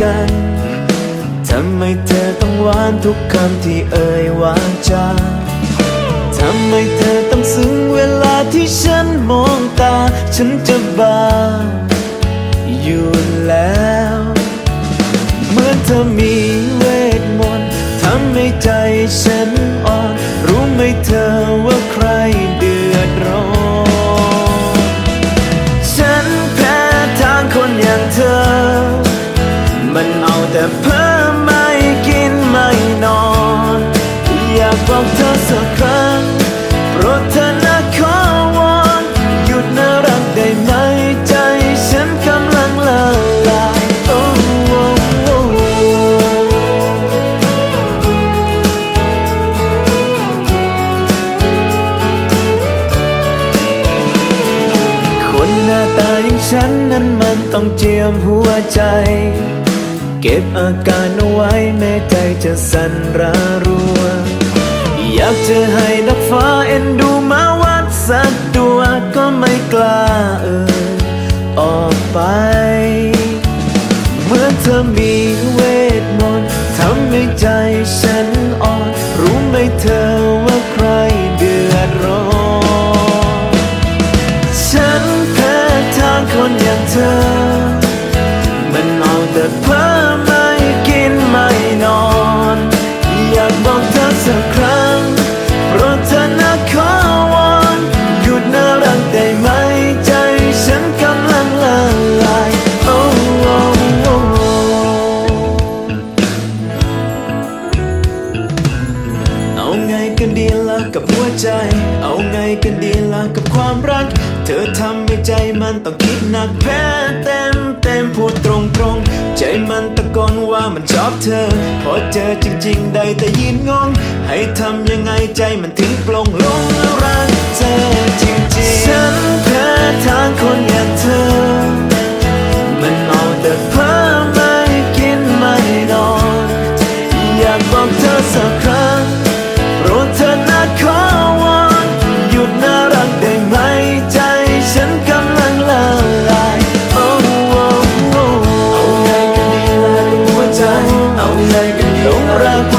กัน ทำไมเธอต้องหวานทุกคำที่เอ่ยวาจา ทำไมเธอต้องซึ้งเวลาที่ฉันมองตา ฉันจะบ้าอยู่แล้ว เหมือนเธอมีเวทมนต์ทำให้ใจฉันอ่อน รู้ไหมเธอว่า ตาอย่างฉันนั้นมันต้องเจียมหัวใจ เก็บอาการเอาไว้แม้ใจจะสั่นระรัว อยากจะให้นักฟ้าเอ็นดูมาวัดสักตัวก็ไม่กล้าเอ่ยออกไป เมื่อเธอมีเวทมนต์ทำให้ใจฉันอ่อนรู้ไหมเธอ ใจ เอาไงกันดีล่ะกับความรัก เธอทำให้ใจมันต้องคิดหนักแพ้เต็มเต็มพูดตรงตรงๆใจมันตะโกนว่ามันชอบเธอ พอเจอจริง ๆ ได้แต่ยืนงง ให้ทำยังไงใจมันถึงปลงลงรักเธอจริงๆฉันแพ้ทางคนอย่างเธอ มันเอาแต่เพ้อไม่กินไม่นอน อยากบอกเธอสัก กันดี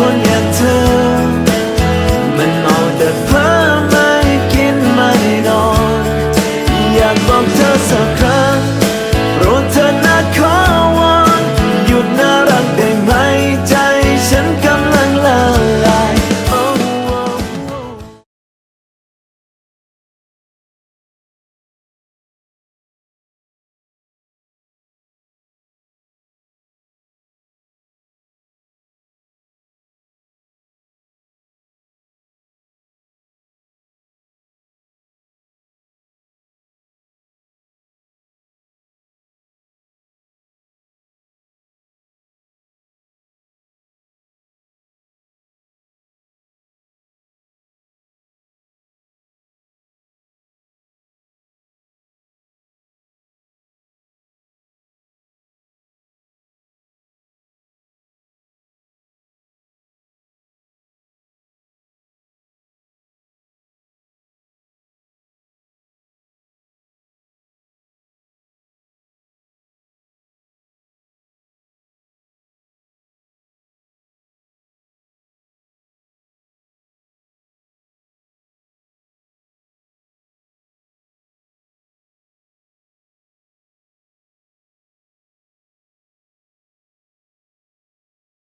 ฉันแ